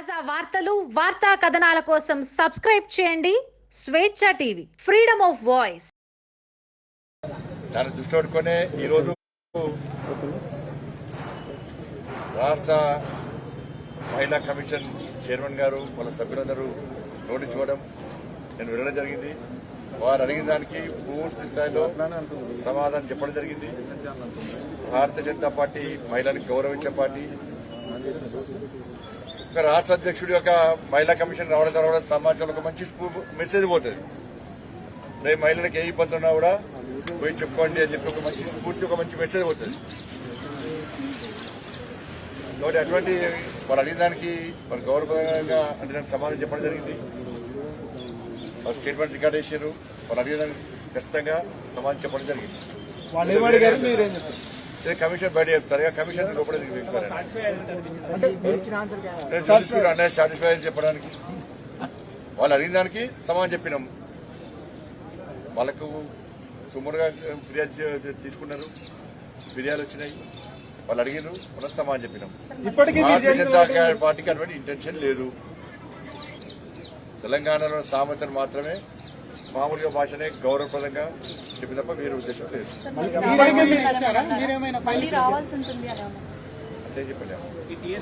తాజా వార్తలు వార్తా కథనాల కోసం సబ్స్క్రైబ్ చేయండి. స్వేచ్ఛ టీవీ ఫ్రీడమ్ ఆఫ్ వాయిస్. దాన్ని దృష్టిలో పెట్టుకునే ఈరోజు రాష్ట్ర మహిళా కమిషన్ చైర్మన్ గారు వాళ్ళ సభ్యులందరూ నోటీస్ ఇవ్వడం నేను వెళ్ళడం జరిగింది. వారు అడిగిన దానికి పూర్తి స్థాయిలో సమాధానం చెప్పడం జరిగింది. భారతీయ జనతా పార్టీ మహిళలకు గౌరవించే పార్టీ. ఒక రాష్ట్ర అధ్యక్షుడి యొక్క మహిళా కమిషన్ రావడం ద్వారా సమాజంలో ఒక మంచి మెసేజ్ పోతుంది. రేపు మహిళలకు ఏ ఇబ్బంది ఉన్నా కూడా పోయి చెప్పుకోండి అని చెప్పి ఒక మంచి స్ఫూర్తి ఒక మంచి మెసేజ్ పోతుంది. కాబట్టి అటువంటి వాళ్ళు అడిగిన దానికి వాళ్ళు గౌరవంగా అంటే దానికి సమాధానం చెప్పడం జరిగింది. వాళ్ళు స్టేట్మెంట్ రికార్డ్ చేశారు. వాళ్ళు అడిగిన దానికి ఖచ్చితంగా సమాధానం చెప్పడం జరిగింది. ఇది కమిషన్ బయట చెప్తారు. కమిషన్ లోపల అన్నయ్య సాటిస్ఫై అని చెప్పడానికి. వాళ్ళు అడిగిన దానికి సమాధానం చెప్పినాం. వాళ్ళకు సుమారుగా ఫిర్యాదు తీసుకున్నారు. ఫిర్యాదులు వచ్చినాయి. వాళ్ళు అడిగినారు మనం సమాధానం చెప్పినాం. పార్టీకి అటువంటి ఇంటెన్షన్ లేదు. తెలంగాణలో సామెతను మాత్రమే మామూలుగా భాషనే గౌరవప్రదంగా చెప్పిన తప్ప వేరే ఉద్దేశం లేదు. ఇప్పటికీ మీరు